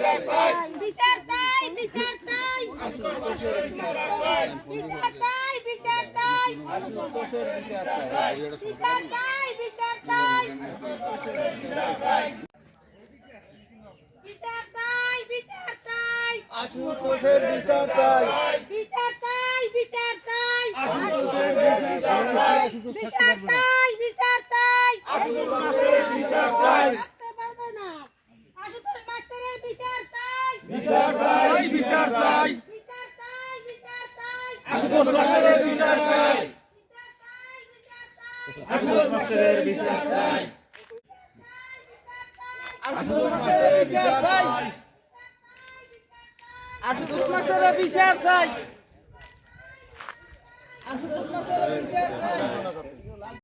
বিচার চাই বিচার চাই বিচার চাই আজকর দোষের বিচার চাই বিচার চাই বিচার চাই আজকর দোষের বিচার চাই বিচার চাই বিচার চাই বিচার চাই বিচার চাই বিচার চাই আজকর দোষের বিচার চাই বিচার চাই বিচার চাই আজকর দোষের বিচার চাই বিচার চাই বিচার চাই আজকর দোষের বিচার চাই বিচার চাই বিচার চাই। বিচার চাই। বিচার চাই আশুতোষ মাস্টারের বিচার চাই। বিচার চাই বিচার চাই। আশুতোষ মাস্টারের বিচার চাই। আশুতোষ মাস্টারের বিচার চাই। আশুতোষ মাস্টারের বিচার চাই। আশুতোষ মাস্টারের বিচার চাই।